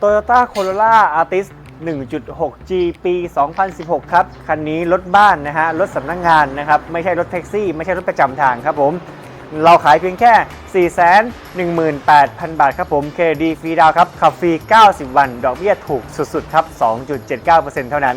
Toyota Corolla Altis 1.6G ปี 2016 ครับ คันนี้รถบ้านนะฮะ รถสำนักงงานนะครับ ไม่ใช่รถแท็กซี่ ไม่ใช่รถประจำทางครับผม เราขายเพียงแค่ 418,000 บาทครับผม เครดีฟรีดาวครับ ขับฟรี 90 วัน ดอกเบี้ยถูกสุดๆ ครับ 2.79%เท่านั้น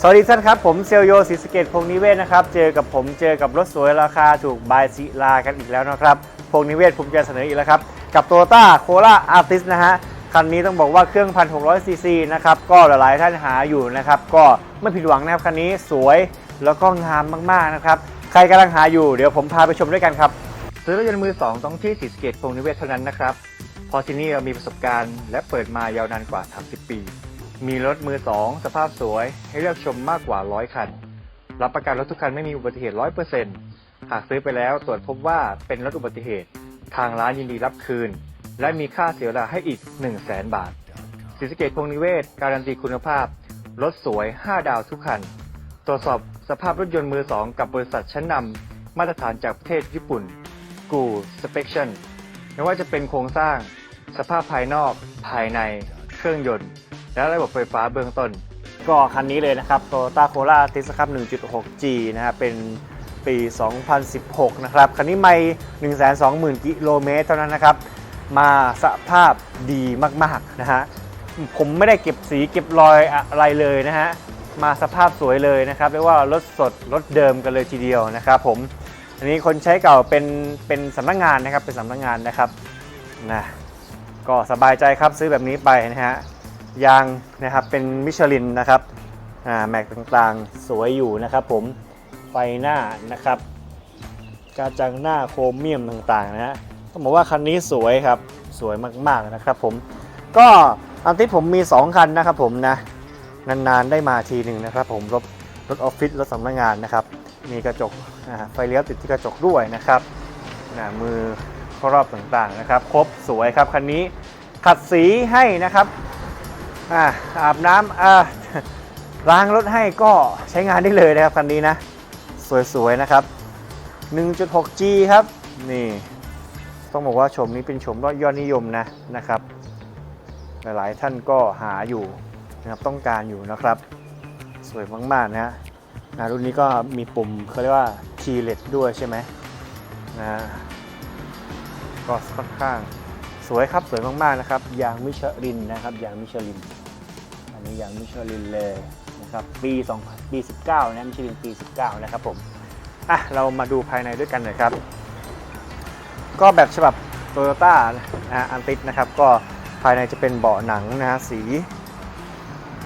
สวัสดีท่านครับ ผมเซลโยศรีสเกตพงนิเวศนะครับ เจอกับผมเจอกับรถสวยราคาถูกบายศิลากันอีกแล้วนะครับ พงนิเวศผมจะเสนออีกแล้วครับ กับ Toyota Corolla Altis นะฮะคันนี้ต้องบอกว่าเครื่อง 1,600 ซีซีนะครับก็หลายๆท่านหาอยู่นะครับก็ไม่ผิดหวังนะครับคันนี้สวยแล้วก็งามมากๆนะครับใครกำลังหาอยู่เดี๋ยวผมพาไปชมด้วยกันครับซื้อรถยนต์มือสองต้องที่ศรีสเกตพงนิเวศเท่านั้นนะครับพราะที่นี่เรามีประสบการณ์และเปิดมายาวนานกว่า 30 ปี มีรถมือสองสภาพสวย ให้เลือกชมมากกว่า 100 คัน รับประกันรถทุกคันไม่มีอุบัติเหตุ 100%หากซื้อไปแล้วตรวจพบว่าเป็นรถอุบัติเหตุ ทางร้านยินดีรับคืน และมีค่าเสียเวลาให้อีก 1 0 0 0 0แบาทศรีสเกตพงนิเวศ การันตีคุณภาพ รถสวย 5 ดาวทุกคัน ตรวจสอบสภาพรถยนต์มือสองกับบริษัทชั้นนำมาตรฐานจากประเทศญี่ปุ่นกูสเปคชั่นไม่ว่าจะเป็นโครงสร้าง สภาพภายนอก ภายใน เครื่องยนต์ และระบบไฟฟ้าเบื้องต้น ก็คันนี้เลยนะครับ Toyota Corolla Altis ครับ 1.6G นะครับเป็น ปี 2016 นะครับ คันนี้ไม่120,000 กิโลเมตรเท่านั้นนะครับ มาสภาพดีมากๆนะฮะ ผมไม่ได้เก็บสีเก็บรอยอะไรเลยนะฮะ มาสภาพสวยเลยนะครับเรียกว่ารถสดรถเดิมกันเลยทีเดียวนะครับผม อันนี้คนใช้เก่าเป็นเป็นสำนักงานนะครับ เป็นสำนักงานนะครับ นะ ก็สบายใจครับซื้อแบบนี้ไปนะฮะ ยางนะครับเป็นมิชลินนะครับ อ่าแม็กต่างๆ สวยอยู่นะครับผม ไฟหน้านะครับกระจังหน้าโครเมียมต่างๆนะฮะต้องบอกว่าคันนี้สวยครับสวยมากๆนะครับผมก็อันที่ผมมี 2 คันนะครับผมนะนานๆได้มาทีหนึ่งนะครับ ผมรถรถออฟฟิศรถสำนักงานนะครับ มีกระจกไฟเลี้ยวติดที่กระจกด้วยนะครับนะมือรอบต่างๆนะครับ ครบสวยครับคันนี้ขัดสีให้นะครับอาอาบน้ำล้างรถให้ก็ใช้งานได้เลยนะครับคันนี้นะ สวยๆนะครับ 1.6G ครับ นี่ ต้องบอกว่าชมนี้เป็นชมยอดนิยมนะนะครับ หลายๆท่านก็หาอยู่นะครับต้องการอยู่นะครับ สวยมากๆนะฮะนะรุ่นนี้ก็มีปุ่มเขาเรียกว่า T LED ด้วยใช่ไหมนะก็ค่อนข้างสวยครับสวยมากๆนะครับยางมิชลินนะครับยางมิชลิน อันนี้ยางมิชลินเลย ครับปี2ปี 19นะมิชลินปี 19 นะครับผมอะเรามาดูภายในด้วยกันหน่อยครับ ก็แบบฉบับโตโยต้านะฮะอันติดนะครับ ก็ภายในจะเป็นเบาะหนังนะฮะสี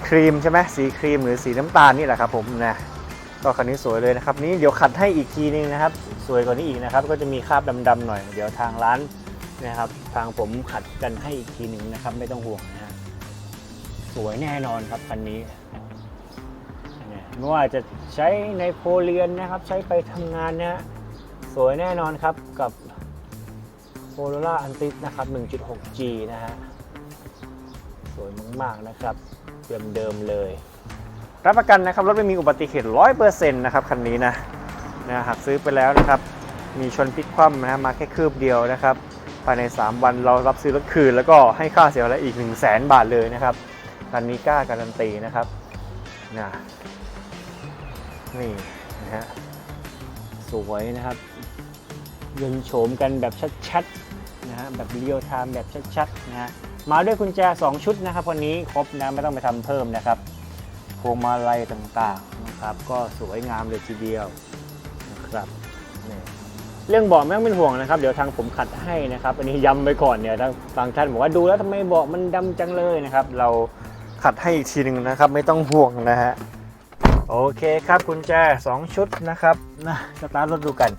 ครีมใช่ไหมสีครีมหรือสีน้ำตาลนี่แหละครับผมนะก็คันนี้สวยเลยนะครับนี่เดี๋ยวขัดให้อีกทีนึงนะครับ สวยกว่านี้อีกนะครับ ก็จะมีคราบดำๆหน่อย เดี๋ยวทางร้านนะครับ ทางผมขัดกันให้อีกทีหนึ่งนะครับ ไม่ต้องห่วงนะฮะสวยแน่นอนครับคันนี้ ไม่ว่าจะใช้ในโพเรียนนะครับ ใช้ไปทำงานนะฮะสวยแน่นอนครับกับ c o r o l a Antis นะครับ 1.6G นะฮะ สวยมากๆนะครับเดิมๆเลย รับประกันนะครับ รถไม่มีอุบัติเหตุ 100%นะครับ คันนี้นะนะหากซื้อไปแล้วนะครับ มีชนพลิกคว่ำนะฮะมาแค่คืบเดียวนะครับ ภายใน 3 วันเรารับซื้อรถคืน แล้วก็ให้ค่าเสียอะไรอีก 1 0 0 0 0แบาทเลยนะครับคันนี้กล้าการันตีนะครับนะ นี่นะฮะสวยนะครับยนโฉมกันแบบชัดๆนะฮะแบบเรียลไทม์แบบชัดๆนะฮะมาด้วยกุญแจ 2 ชุดนะครับวันนี้ครบนะไม่ต้องไปทำเพิ่มนะครับพวงมาลัยต่างๆนะครับก็สวยงามเลยทีเดียวนะครับเรื่องเบาะไม่ต้องเป็นห่วงนะครับ เดี๋ยวทางผมขัดให้นะครับ อันนี้ย้ำไว้ก่อนเนี่ยบางท่านบอกว่าดูแล้วทำไมเบาะมันดำจังเลยนะครับ เราขัดให้อีกทีหนึ่งนะครับ ไม่ต้องห่วงนะฮะ โอเคครับกุญแจ 2 ชุดนะครับนะสตาร์ทรถดูกัน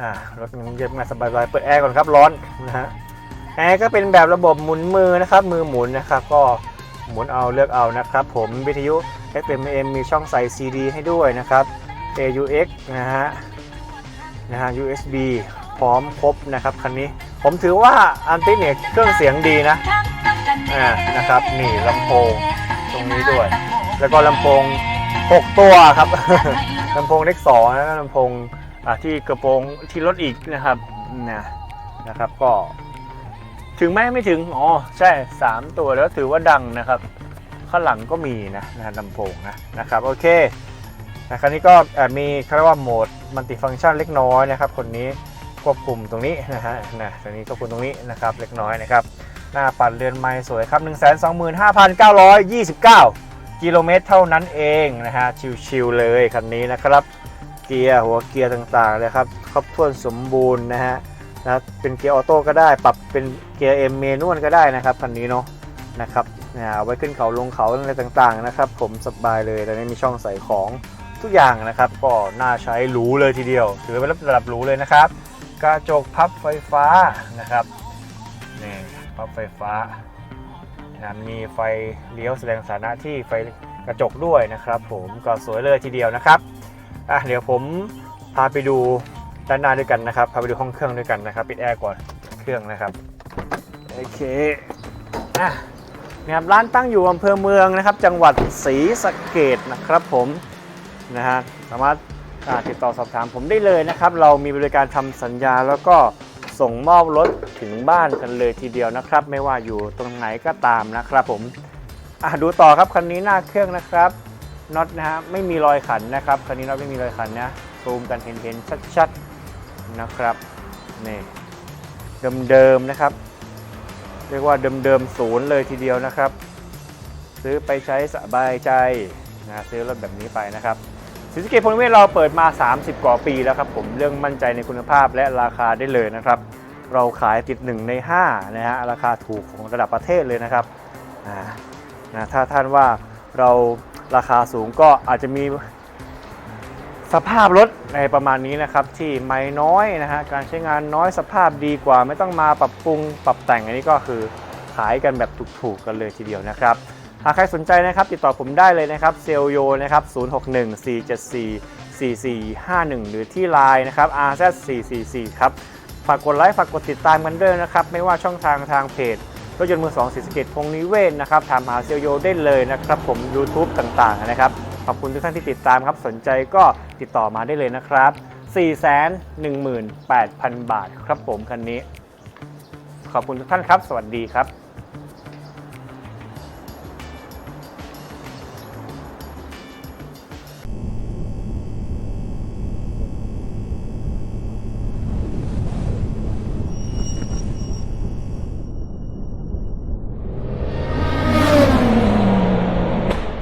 อ่ารถมันเย็บมาสบายๆเปิดแอร์ก่อนครับร้อนนะฮะแอร์ก็เป็นแบบระบบหมุนมือนะครับ มือหมุนนะครับ ก็หมุนเอาเลือกเอานะครับ ผมวิทยุ FM AM มีช่องใส่ CD ให้ด้วยนะครับ AUX นะฮะนะฮะ USB พร้อมครบนะครับคันนี้ ผมถือว่าอันติเนี่ยเครื่องเสียงดีนะอ่านะครับนี่ลำโพง ตรงนี้ด้วย แล้วก็ลำโพง 6 ตัวครับ ลำโพงเล็กสองแล้วก็ลำโพงอ่าที่กระโปรงที่รถอีกนะครับนะนะครับก็ ถึงไหมไม่ถึง อ๋อ ใช่ 3 ตัวแล้วถือว่าดังนะครับ ข้างหลังก็มีนะนะลำโพงนะนะครับโอเคนะคราวนี้ก็เอ่อมีเขาเรียกว่าโหมดมัลติฟังก์ชันเล็กน้อยนะครับ คนนี้ควบคุมตรงนี้นะฮะนะตรงนี้ควบคุมตรงนี้นะครับเล็กน้อยนะครับ หน้าปัดเรือนไม้สวยครับ 125,929 กิโลเมตรเท่านั้นเองนะฮะ ชิวๆเลยคันนี้นะครับ เกียร์หัวเกียร์ต่างๆเลยครับ ครบถ้วนสมบูรณ์นะฮะนะเป็นเกียร์ออโต้ก็ได้ ปรับเป็นเกียร์เอ็มเมนวลก็ได้นะครับคันนี้เนาะนะครับเนี่ยเอาไว้ขึ้นเขาลงเขาอะไรต่างๆนะครับ ผมสบายเลยแล้วนี่มีช่องใส่ของทุกอย่างนะครับ ก็น่าใช้หรูเลยทีเดียว ถือเป็นระดับหรูเลยนะครับ กระจกพับไฟฟ้านะครับนี่ พับไฟฟ้านะมีไฟเลี้ยวแสดงสถานะที่ไฟกระจกด้วยนะครับ ผมก็สวยเลยทีเดียวนะครับอะเดี๋ยวผมพาไปดูด้านหน้าด้วยกันนะครับ พาไปดูห้องเครื่องด้วยกันนะครับ ปิดแอร์ก่อนเครื่องนะครับ โอเคอะนี่ยครับร้านตั้งอยู่อำเภอเมืองนะครับ จังหวัดศรีสะเกดนะครับผมนะฮะสามารถติดต่อสอบถามผมได้เลยนะครับ เรามีบริการทำสัญญาแล้วก็ ส่งมอบรถถึงบ้านกันเลยทีเดียวนะครับ ไม่ว่าอยู่ตรงไหนก็ตามนะครับผมอะดูต่อครับคันนี้หน้าเครื่องนะครับน็อตนะฮะไม่มีรอยขันนะครับคันนี้น็อตไม่มีรอยขันนะซูมกันเห็นเห็นๆชัดๆนะครับนี่เดิมๆนะครับ เรียกว่าเดิมๆศูนย์เลยทีเดียวนะครับ ซื้อไปใช้สบายใจนะซื้อรถแบบนี้ไปนะครับ สิสเกตพลเวทเราเปิดมา 30 กว่าปีแล้วครับผมเรื่องมั่นใจในคุณภาพและราคาได้เลยนะครับ เราขายติด 1 ใน5นะฮะราคาถูกของระดับประเทศเลยนะครับนะถ้าท่านว่าเราราคาสูงก็อาจจะมีสภาพรถในประมาณนี้นะครับ ที่ไม่น้อยนะฮะการใช้งานน้อยสภาพดีกว่า ไม่ต้องมาปรับปรุงปรับแต่งอันนี้ก็คือขายกันแบบถูกๆกันเลยทีเดียวนะครับ หากใครสนใจนะครับติดต่อผมได้เลยนะครับเซลโยนะครับ0614744451 หรือที่ Line นะครับ RZ444 ครับฝากกดไลค์ฝากกดติดตามกันด้วยนะครับ ไม่ว่าช่องทางทางเพจรถยนต์มือสองศรีสเกดพงนิเวศนะครับถามหาเซลโยได้เลยนะครับ ผม YouTube ต่างๆนะครับ ขอบคุณทุกท่านที่ติดตามครับ สนใจก็ติดต่อมาได้เลยนะครับ 418,000 บาทครับผมคันนี้ ขอบคุณทุกท่านครับ สวัสดีครับ